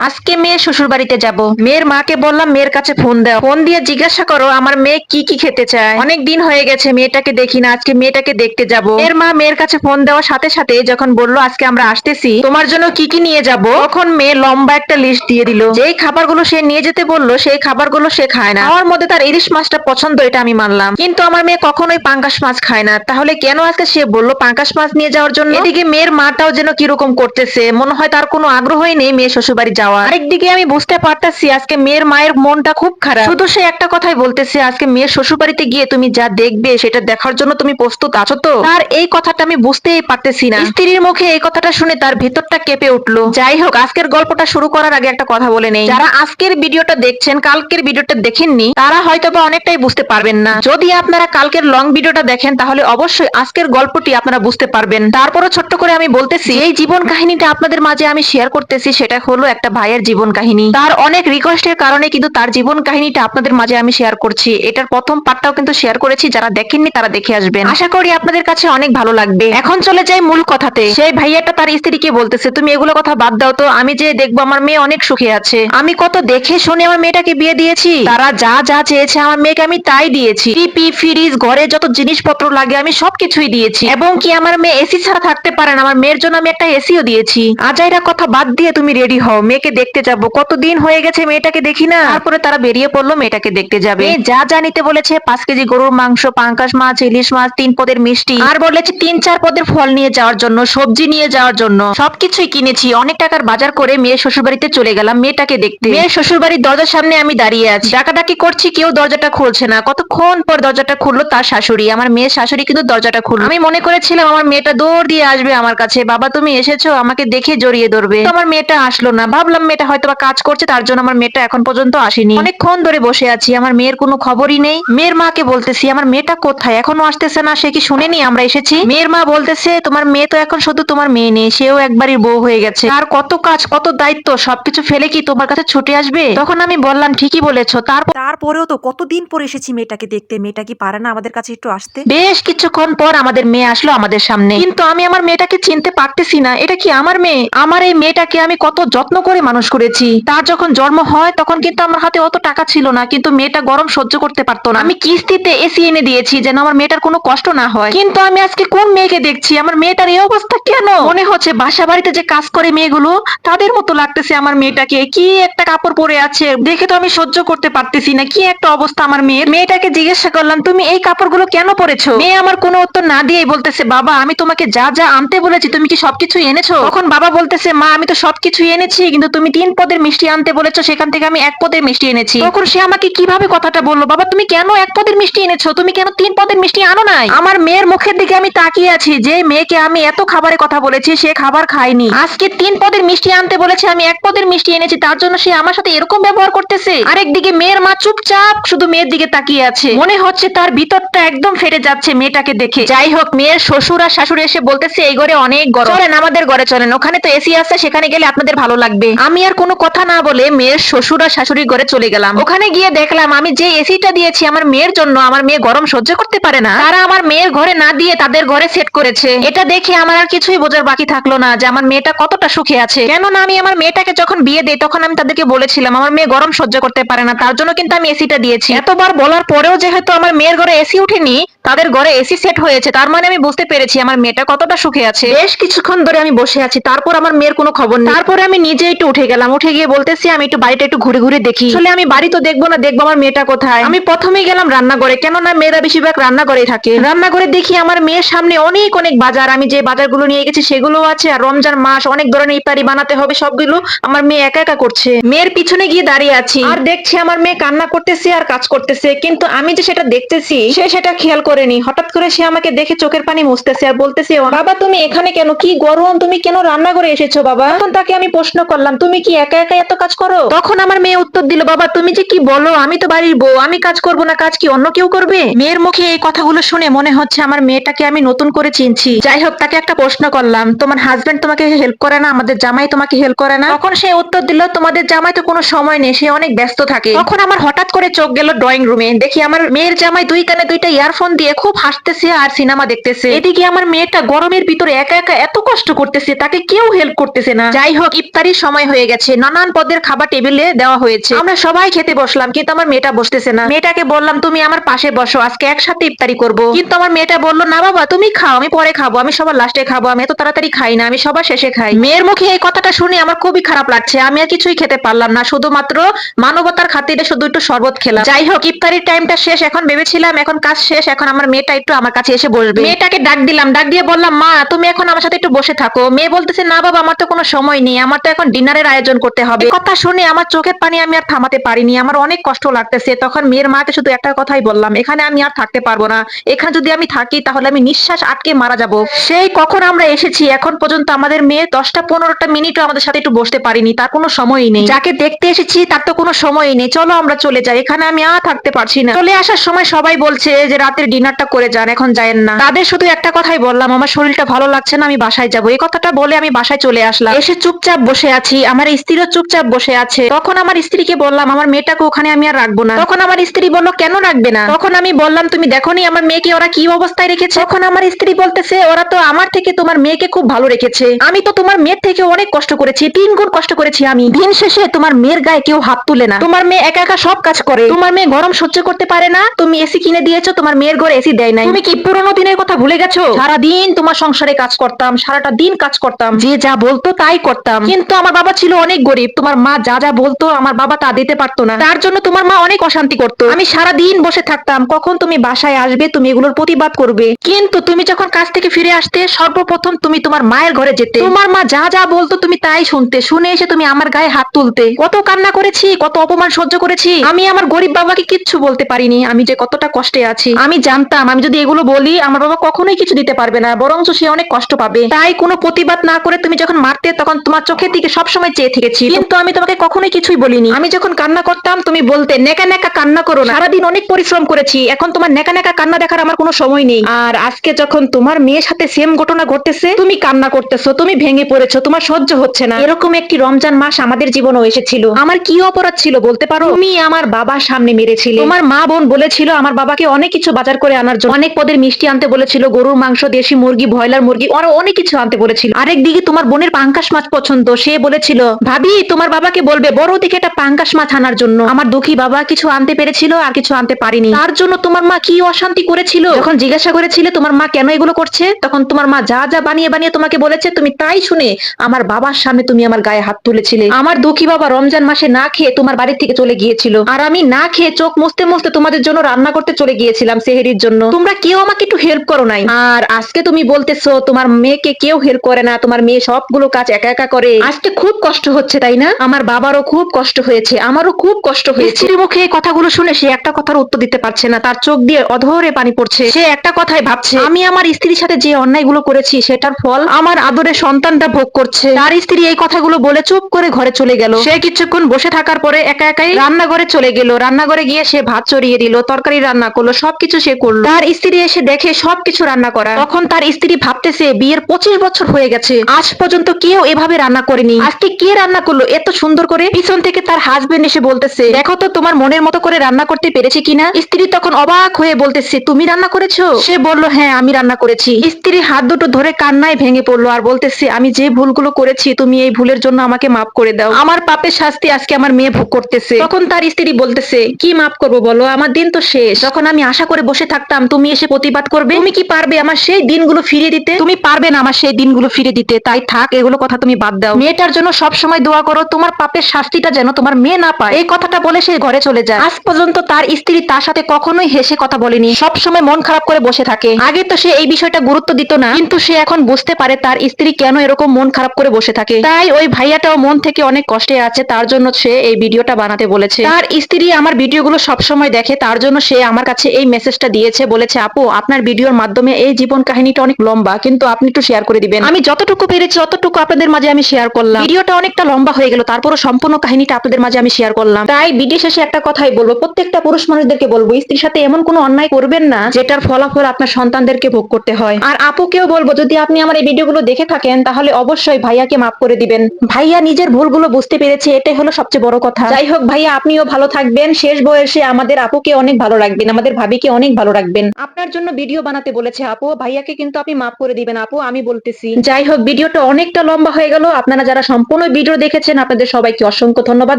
আজকে মেয়ে শ্বশুর বাড়িতে যাব। মেয়ের মাকে বললাম, মেয়ের কাছে ফোন দাও। ফোন দিয়ে জিজ্ঞাসা করো, আমার মেয়ে কি কি খেতে চায়? অনেক দিন হয়ে গেছে, মেয়েটাকে দেখি না। আজকে মেয়েটাকে দেখতে যাব। এর মা মেয়ের কাছে ফোন দেওয়ার সাথে সাথে যখন বলল, আজকে আমরা আসতেছি, তোমার জন্য কি কি নিয়ে যাব? তখন মেয়ে লম্বা একটা লিস্ট দিয়ে দিল। যেই খাবারগুলো সে নিয়ে যেতে বলল, সেই খাবারগুলো সে খায় না। আমার মধ্যে তার ইলিশ মাছটা পছন্দ, এটা আমি মানলাম। কিন্তু আমার মেয়ে কখনোই পাঙ্গাস মাছ খায় না। তাহলে কেন আজকে সে বলল, পাঙ্গাস মাছ নিয়ে যাওয়ার জন্য? এদিকে মেয়ের মাটাও যেন কীরকম করতেছে। মনে হয় তার কোনো আগ্রহই নেই মেয়ে শ্বশুর বাড়ি যাওয়া আরেকদিকে আমি বুঝতে পারতাছি, আজকে মেয়ের মায়ের মনটা খুব খারাপ। শুধু সে একটা কথাই বলতেছে, আজকে মেয়ের শ্বশুর বাড়িতে গিয়ে তুমি যা দেখবে, সেটা দেখার জন্য তুমি প্রস্তুত আছো তো? তার এই কথাটা আমি বুঝতেই পারতেছি না। স্ত্রীর মুখে এই কথাটা শুনে তার ভেতরটা কেঁপে উঠল। যাই হোক, আজকের গল্পটা শুরু করার আগে একটা কথা বলে নেই। যারা আজকের ভিডিওটা দেখছেন, কালকের ভিডিওটা দেখেননি, তারা হয়তো বা অনেকটাই বুঝতে পারবেন না। যদি আপনারা কালকের লং ভিডিওটা দেখেন, তাহলে অবশ্যই আজকের গল্পটি আপনারা বুঝতে পারবেন। তারপরও ছোট্ট করে আমি বলতেছি, এই জীবন কাহিনীটা আপনাদের মাঝে আমি শেয়ার করতেছি, সেটা হলো একটা ভাইয়ের জীবন কাহিনী তার অনেক রিকোয়েস্টের কারণে কিন্তু তার জীবন কাহিনীটা আপনাদের মাঝে আমি শেয়ার করছি। এটার প্রথম পার্টটাও কিন্তু শেয়ার করেছি, যারা দেখেননি তারা দেখে আসবেন। আশা করি আপনাদের কাছে অনেক ভালো লাগবে। এখন চলে যাই মূল কথাতে। সেই ভাইয়াটা তার স্ত্রীকে বলতেছে, তুমি এগুলো কথা বাদ দাও তো, আমি যে দেখব আমার মেয়ে অনেক সুখে আছে। আমি কত দেখে শুনে আমার মেয়েটাকে বিয়ে দিয়েছি। তারা যা যা চেয়েছে আমার মেয়েকে আমি তাই দিয়েছি। টিপি ফ্রিজ ঘরে যত জিনিসপত্র লাগে আমি সবকিছুই দিয়েছি। এবং কি আমার মেয়ে এসি ছাড়া থাকতে পারে না, আমার মেয়ের জন্য আমি একটা এসিও দিয়েছি। আজাইরা কথা বাদ দিয়ে তুমি রেডি হও। মেয়েকে দেখতে যাব। কতদিন হয়ে গেছে মেয়েটাকে দেখি না। তারপরে তারা বেরিয়ে পড়ল মেয়েটাকে দেখতে যাবে। যা যা নিতে বলেছে পাঁচ কেজি গরুর মাংস পাঙ্কাশ মাছ ইলিশ মাছ তিন পদের মিষ্টি। আর বলেছে তিন চার পদের ফল নিয়ে যাওয়ার জন্য সবজি নিয়ে যাওয়ার জন্য। সবকিছুই কিনেছি অনেক টাকার বাজার করে মেয়ের শ্বশুর বাড়িতে চলে গেলাম মেয়েটাকে দেখতে। মেয়ের শ্বশুর বাড়ির দরজার সামনে আমি দাঁড়িয়ে আছি। ডাকাডাকি করছি কেউ দরজাটা খুলছে না। কতক্ষণ পর দরজাটা খুললো তার শাশুড়ি। আমার মেয়ের শাশুড়ি কিন্তু দরজাটা খুললো। আমি মনে করেছিলাম আমার মেয়েটা দৌড় দিয়ে আসবে আমার কাছে। বাবা তুমি এসেছ আমাকে দেখে জড়িয়ে ধরবে। আমার মেয়েটা আসলো না। ভাবলাম মেয়েটা হয়তো বা কাজ করছে তার জন্য আমার মেয়েটা এখন পর্যন্ত আসেনি। অনেকক্ষণ ধরে বসে আছি আমার মেয়ের কোনো খবরই নেই। মেয়ের মাকে বলতেছি আমার মেয়েটা কোথায়? এখনও আসতেছে না সে কি শুনেনি আমরা এসেছি? মেয়ের মা বলতেছে তোমার মেয়ে তো এখন শুধু তোমার মেয়ে নেই সেও একবারই বউ হয়ে গেছে। আর কত কাজ কত দায়িত্ব সবকিছু ফেলে কি তোমার কাছে ছুটে আসবে? তখন আমি বললাম ঠিকই বলেছ তারপর তারপরেও তো কতদিন পর এসেছি মেয়েটাকে দেখতে? মেয়েটা কি পারে না আমাদের কাছে একটু আসতে? বেশ কিছুক্ষণ পর আমাদের মেয়ে আসলো আমাদের সামনে। কিন্তু আমি আমার মেয়েটাকে চিনতে পারতেছি না এটা কি আমার মেয়ে? আমার এই মেয়েটাকে আমি কত যত্ন করে মানুষ করেছি। তার যখন জন্ম হয়, তখন কিন্তু আমার হাতে অত টাকা ছিল না, কিন্তু মেয়েটা গরম সহ্য করতে পারতো না। আমি কিস্তিতে এসি এনে দিয়েছি যেন আমার মেয়েটার কোনো কষ্ট না হয়। কিন্তু আমি আজকে কোন মেয়েকে দেখছি? আমার মেয়েটার এই অবস্থা কেন? মনে হচ্ছে বাসা বাড়িতে যে কাজ করে মেয়েগুলো, তাদের মতো লাগতেছে আমার মেয়েটাকে। কি একটা কাপড় পরে আছে, দেখে তো আমি সহ্য করতে পারতেছি না। কি একটা অবস্থা আমার মেয়ের। মেয়েটাকে জিজ্ঞাসা করলাম, তুমি এই কাপড়গুলো কেন পরেছো? মেয়ে আমার কোনো উত্তর না দিয়েই বলতেছে, বাবা, আমি তোমাকে যা যা আনতে বলেছি, তুমি কি সবকিছু এনেছো? তখন বাবা বলতেছে, মা, আমি তো সবকিছু এনেছি, কিন্তু তুমি তিন পদের মিষ্টি আনতে বলেছ, সেখান থেকে আমি এক পদের মিষ্টি এনেছি। তখন সে আমাকে কীভাবে কথাটা বলল? বাবা, তুমি কেন এক পদের মিষ্টি এনেছো? তুমি কেন তিন পদের মিষ্টি আনো নাই? আমার মেয়ের মুখের দিকে আমি তাকিয়ে আছি, যে মেয়েকে আমি এত খাবারের কথা বলেছি, সে খাবার খায়নি। আজকে তিন পদের মিষ্টি আনতে বলেছে, আমি এক পদের মিষ্টি এনেছি, তার জন্য সে আমার সাথে এরকম ব্যবহার করতেছে। আরেকদিকে মেয়ের মা চুপচাপ শুধু মেয়ের দিকে তাকিয়ে আছে। মনে হচ্ছে তার ভিতরটা একদম ফেটে যাচ্ছে মেয়েটাকে দেখে। যাই হোক, মেয়ের শ্বশুর আর শাশুড়ি এসে বলতেছে, এই ঘরে অনেক গরম। চলেন আমাদের ঘরে চলেন, ওখানে তো এসি আছে, সেখানে গেলে আপনাদের ভালো লাগবে। আমি আর কোনো কথা না বলে মেয়ের শ্বশুর আর শাশুড়ির ঘরে চলে গেলাম। ওখানে গিয়ে দেখলাম আমি যে এসিটা দিয়েছি আমার মেয়ের জন্য, আমার মেয়ে গরম সহ্য করতে পারে না। তারা আমার মেয়ের ঘরে না দিয়ে তাদের ঘরে সেট করেছে। এটা দেখে আমার আর কিছুই বোঝার বাকি থাকল না যে আমার মেয়েটা কতটা সুখে আছে। কেননা আমি আমার মেয়েটাকে যখন বিয়ে দেই, তখন আমি তাদেরকে বলেছিলাম, আমার মেয়ে গরম সহ্য করতে পারে না, তার জন্য কিন্তু আমি এসিটা দিয়েছি। এতবার বলার পরেও যেহেতু আমার মেয়ের ঘরে এসি উঠেনি, তাদের ঘরে এসি সেট হয়েছে, তার মানে আমি বুঝতে পেরেছি আমার মেয়েটা কতটা সুখে আছে। বেশ কিছুক্ষণ ধরে আমি বসে আছি, তারপর আমার মেয়ের কোনো খবর নেই। তারপরে আমি নিজে একটু উঠে গেলাম। উঠে গিয়ে বলতেছি, আমি একটু বাড়িটা একটু ঘুরে ঘুরে দেখি। আসলে আমি বাড়ি তো দেখব না, দেখব আমার মেয়েটা কোথায়। আমি প্রথমেই গেলাম রান্নাঘরে, কেননা মেয়েরা বেশিরভাগ রান্নাঘরেই থাকে। রান্নাঘরে দেখি আমার মেয়ের সামনে অনেক অনেক বাজার। আমি যে বাজারগুলো নিয়ে গেছি সেগুলো আছে, আর রমজান মাস, অনেক ধরনের ইফতারি বানাতে হবে, সবগুলো আমার মেয়ে একা একা করছে। মেয়ের পিছনে গিয়ে দাঁড়িয়ে আছি। আর দেখছি আমার মেয়ে কান্না করতেছে আর কাজ করতেছে, কিন্তু আমি যে সেটা দেখতেছি, সে সেটা খেয়াল করেনি। হঠাৎ করে সে আমাকে দেখে চোখের পানি মুছতেছে আর বলতেছে, বাবা, তুমি এখানে কেন? কি গরম? তুমি কেন রান্না করে এসেছ বাবা? তখন তাকে আমি প্রশ্ন করলাম তুমি কি একা একা এত কাজ করো? তখন আমার মেয়ে উত্তর দিল, বাবা, তুমি যে কি বলো? আমি তো বাড়ির বউ, আমি কাজ করব না, কাজ কি অন্য কেউ করবে? মেয়ের মুখে এই কথাগুলো শুনে মনে হচ্ছে আমার মেয়েটাকে আমি নতুন করে চিনছি। যাই হোক, তাকে একটা প্রশ্ন করলাম, তোমার হাজবেন্ড তোমাকে হেল্প করে না? আমাদের জামাই তোমাকে হেল্প করে না? তখন সে উত্তর দিল, তোমাদের জামাই তো কোনো সময় নেই, সে অনেক ব্যস্ত থাকে। তখন আমার হঠাৎ করে চোখ গেল ড্রয়িং রুমে দেখি আমার মেয়ের জামাই দুই কানে দুইটা ইয়ারফোন দিয়ে খুব হাসতেছে আর সিনেমা দেখতেছে। এদিকে আমার মেয়েটা গরমের ভিতরে একা একা এত কষ্ট করতেছে, তাকে কেউ হেল্প করতেছে না। যাই হোক, ইফতারির সময় হয়ে গেছে। নানান পদের খাবার টেবিলে দেওয়া হয়েছে। আমরা সবাই খেতে বসলাম, কিন্তু আমার মেয়েটা বসতেছে না। মেয়েটাকে বললাম, তুমি আমার পাশে বসো, আজকে একসাথে ইফতারি করব। কিন্তু আমার মেয়েটা বলল, না বাবা, তুমি খাও, আমি পরে খাব, আমি সবার লাস্টে খাব, আমি এত তাড়াতাড়ি খাই না, আমি সবার শেষে খাই। মেয়ের মুখে এই কথাটা শুনে আমার খুবই খারাপ লাগছে। আমি আর কিছুই খেতে পারলাম না, শুধুমাত্র মানবতার খাতিরে শুধু একটু শরবত খেলাম। যাই হোক, ইফতারির টাইমটা শেষ, এখন ভেবেছিলাম, এখন কাজ শেষ, এখন আমার মেয়েটা একটু আমার কাছে এসে বসবে। মেয়েটাকে ডাক দিলাম, ডাক দিয়ে বললাম, মা, তুমি এখন আমার সাথে একটু বসে থাকো। মেয়ে বলতেছে, না বাবা, আমার তো কোনো সময় নেই, আমার তো এখন ডিনারের আয়োজন করতে হবে। কথা শুনে আমার চোখের পানি আমি আর থামাতে পারিনি। আমার অনেক কষ্ট লাগতেছে। তখন মেয়ের মাকে শুধু একটা কথাই বললাম, এখানে আমি আর থাকতে পারব না। এখানে যদি আমি থাকি, তাহলে আমি নিঃশ্বাস আটকে মারা যাব। সেই কখন আমরা এসেছি, এখন পর্যন্ত আমাদের মেয়ে দশটা পনেরোটা মিনিটও আমাদের সাথে একটু বসতে পারিনি। তার কোনো সময়ই নেই। যাকে দেখতে এসেছি, তার তো কোনো সময়ই নেই। চলো আমরা চলে যাই। এখানে আমি আর থাকতে পারছি না। চলে আসার সময় সবাই বলছে যে, রাতের ডিনারটা করে যান, এখন যায়েন না। তাদের শুধু একটা কথাই বললাম, আমার শরীরটা ভালো লাগছে না, আমি বাসায় যাব। এই কথাটা বলে আমি বাসায় চলে আসলাম। এসে চুপচাপ বসে আছি। আমার স্ত্রীও চুপচাপ বসে আছে। তখন আমার স্ত্রীকে বললাম, আমার মেয়েটাকে ওখানে আমি আর রাখব না। তখন আমার স্ত্রী বলল, কেন রাখবে না? তখন আমি বললাম, তুমি দেখোনি আমার মেয়েকে ওরা কি অবস্থায় রেখেছে? তখন আমার স্ত্রী বলতেছে, ওরা তো আমার থেকে তোমার মেয়েকে খুব ভালো রেখেছে। আমি তো তোমার মেয়ের থেকে অনেক কষ্ট করেছি, তিন গুণ কষ্ট করেছি আমি। দিন শেষে তোমার মেয়ের গায়ে কেউ হাত তুলে না। তোমার মেয়ে একা একা সব কাজ করে। তোমার মেয়ে গরম সহ্য করতে পারে না। তুমি এসি কিনে দিয়েছ, তোমার মেয়ের ঘরে এসি দেয় নাই। তুমি কি পুরোনো দিনের কথা ভুলে গেছো? সারা দিন তোমার সংসারে কাজ করতাম, সারাটা দিন কাজ করতাম। যে যা বলতো তাই করতাম। কিন্তু আমার বাবা ছিল অনেক গরিব। তোমার মা যা যা বলতো আমার বাবা তা দিতে পারতো না। তার জন্য তোমার মা অনেক অশান্তি করতো। আমি সারা দিন বসে থাকতাম। কখন তুমি বাসায় আসবে, তুমি এগুলোর প্রতিবাদ করবে। কিন্তু তুমি যখন কাজ থেকে ফিরে আসতে, সর্বপ্রথম তুমি তোমার মায়ের ঘরে যেতে। তোমার মা যা যা বলতো তুমি তাই শুনতে। শুনে এসে তুমি আমার গায়ে হাত তুলতে। কত কান্না করেছি, কত অপমান সহ্য করেছি। আমি আমার গরিব বাবাকে কিচ্ছু বলতে পারিনি। আমি যে কতটা কষ্টে আছি। আমি জানতাম, আমি যদি এগুলো বলি, আমার বাবা কখনোই কিছু দিতে পারবে না। বরঞ্চ সে অনেক কষ্ট পাবে। তাই কোনো প্রতিবাদ না করে তুমি যখন মারতে, তখন তোমার চোখের দিকে সবসময় চেয়ে থেকেছি। কিন্তু আমি তোমাকে কখনোই কিছুই বলিনি। আমি যখন কান্না করতাম, তুমি বলতে নেকা নেকা কান্না করো না। সারাদিন অনেক পরিশ্রম করেছি। এখন তোমার নেকা নেকা কান্না দেখার আমার কোনো সময় নেই। আর আজকে যখন তোমার মেয়ের সাথে সেম ঘটনা ঘটতেছে, তুমি কান্না করতেছো, তুমি ভেঙে পড়েছো, তোমার সহ্য হচ্ছে না। এরকম একটি রমজান মাস আমাদের জীবনেও এসেছিল। আমার কি অপরাধ ছিল বলতে পারো? তুমি আমার বাবার সামনে মেরেছিলে। তোমার মা বোন বলেছিল আমার বাবাকে অনেক কিছু বাজার করে আনার জন্য। অনেক পদের মিষ্টি আনতে বলেছিল, গরুর মাংস, দেশি মুরগি, ব্রয়লার মুরগি, আরও অনেক কিছু আনতে বলেছিল। আরেক দিকে তোমার বোনের পাঙ্কাশ মাছ পছন্দ, সে বলেছিল ভাবি, তোমার বাবাকে বলবে, বড় দিকে একটা পাঙ্কাশ মাছ আনার জন্য। আমার দুঃখী বাবা কিছু আনতে পেরেছিল আর কিছু আনতে পারিনি। তার জন্য তোমার মা কি অশান্তি করেছিল? যখন জিজ্ঞাসা করেছিলে, তোমার মা কেন এগুলো করছে? তখন তোমার মা যা যা বানিয়ে বানিয়ে তোমাকে বলেছে, তুমি তাই শুনে আমার বাবার সামনে তুমি আমার গায়ে হাত তুলেছিলে। আমার দুঃখী বাবা রমজান মাসে না খেয়ে তোমার বাড়ি থেকে চলে গিয়েছিল। আর আমি না খেয়ে চোখ মুছতে মুছতে তোমাদের জন্য রান্না করতে চলে গিয়েছিলাম সেহেরির জন্য। তোমরা কেউ আমাকে একটু হেল্প করো নাই। আর আজকে তুমি বলতেছো, তোমার মেয়েকে কেউ হেল্প করে না, তোমার মেয়ে সবগুলো কাজ একা একা করে। আজকে খুব কষ্ট হচ্ছে, তাই না? আমার বাবারও খুব কষ্ট হয়েছে, আমারও খুব কষ্ট হয়েছে। স্ত্রীর মুখে এই কথাগুলো শুনে সে একটা কথার উত্তর দিতে পারছে না, তার চোখ দিয়ে অধরে পানি পড়ছে। সে একটা কথাই ভাবছে, আমি আমার স্ত্রীর সাথে যে অন্যায়গুলো করেছি সেটার ফল আমার আদরের সন্তানটা ভোগ করছে। তার স্ত্রী এই কথাগুলো বলে চুপ করে ঘরে চলে গেল। সে কিছুক্ষণ বসে থাকার পরে একা একাই রান্নাঘরে চলে গেল। রান্নাঘরে গিয়ে সে ভাত চড়িয়ে দিল, তরকারি রান্না করল, সবকিছু সে করল। তার স্ত্রী এসে দেখে সবকিছু রান্না করা। তখন তার স্ত্রী ভাবতেছে, বিয়ের পঁচিশ বছর হয়ে গেছে, আজ পর্যন্ত কেউ এভাবে রান্না করেনি। আজকে কে রান্না করল এত সুন্দর করে? পিছন থেকে তার হাজবেন্ড এসে বলতেছে, দেখো তো তোমার মনের মতো করে রান্না করতে পেরেছি কিনা? স্ত্রী তখন অবাক হয়ে বলতেছে, তুমি রান্না করেছ? সে বলল হ্যাঁ আমি রান্না করেছি। স্ত্রী হাত দুটো ধরে কান্নায় ভেঙে পড়ল আর বলতেছে, আমি যে ভুলগুলো করেছি, তুমি এই ভুলের জন্য আমাকে মাফ করে দাও। আমার পাপের শাস্তি আজকে আমার মেয়ে ভোগ করতেছে। তখন তার স্ত্রী বলতেছে, কি মাফ করব বলো? আমার দিন তো শেষ। যখন আমি আশা করে বসে থাকতাম, তুমি এসে প্রতিবাদ করবে? তুমি কি পারবে আমার সেই দিনগুলো ফিরিয়ে দিতে? তুমি পারবে না আমার সেই দিনগুলো ফিরে দিতে। তাই থাক, এগুলো কথা তুমি বাদ দাও। মেয়েটার জন্য সব সময় দোয়া করো, তোমার পাপের শাস্তিটা যেন তোমার মেয়ে না পায়। এই কথাটা বলে সে ঘরে চলে যায়। আজ পর্যন্ত তার স্ত্রী তার সাথে কখনোই হেসে কথা বলেনি। সব সময় মন খারাপ করে বসে থাকে। আগে তো সে এই বিষয়টা গুরুত্ব দিত না, কিন্তু সে এখন বুঝতে পারে তার স্ত্রী কেন এরকম মন খারাপ করে বসে থাকে। তাই ওই ভাইয়াটাও মন থেকে অনেক কষ্টে আছে, তার জন্য সে এই ভিডিওটা বানাতে বলেছে। তার স্ত্রী আমার ভিডিওগুলো সব সময় দেখে, তার জন্য সে আমার কাছে এই মেসেজটা দিয়েছে, বলেছে, আপু, আপনার ভিডিওর মাধ্যমে এই জীবন কাহিনীটা অনেক লম্বা, কিন্তু আপনি একটু শেয়ার করে দিবেন। আমি যতটুকু পেরেছি ততটুকু আপনাদের মাঝে আমি শেয়ার করলাম। ভিডিওটা অনেকটা লম্বা হয়ে গেল, তারপরও সম্পূর্ণ কাহিনীটা আপনাদের মাঝে আমি শেয়ার করলাম। তাই ভিডিও শেষে একটা কথাই বলব, প্রত্যেকটা পুরুষ মানুষদেরকে বলব, স্ত্রীর সাথে এমন কোনো অন্যায় করবেন না, যেটার ফলাফল আপনার সন্তানদেরকে ভোগ করতে হয়। আর আপুকেও বলব, যদি আপনি আমার এই ভিডিওগুলো দেখে থাকেন, তাহলে অবশ্যই ভাইয়াকে মাফ করে দিবেন। ভাইয়া নিজের ভুলগুলো বুঝতে পেরেছে, এটাই হলো সবচেয়ে বড় কথা। যাই হোক, ভাইয়া, আপনিও ভালো থাকবেন। শেষ বয়সে আমাদের আপুকে অনেক ভালো রাখবেন, আমাদের ভাবিকে অনেক ভালো রাখবেন। আপনার জন্য ভিডিও বানাতে বলেছে আপু, ভাইয়াকে কিন্তু আপনি মাফ করে দিবেন আপু, আমি বলতেছি। যাই হোক, ভিডিওটা অনেকটা লম্বা হয়ে গেল, আপনারা যারা সম্পূর্ণ ভিডিও দেখেছেন? আপনাদের সবাইকে অসংখ্য ধন্যবাদ।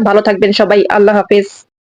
ভালো থাকবেন সবাই। আল্লাহ হাফেজ।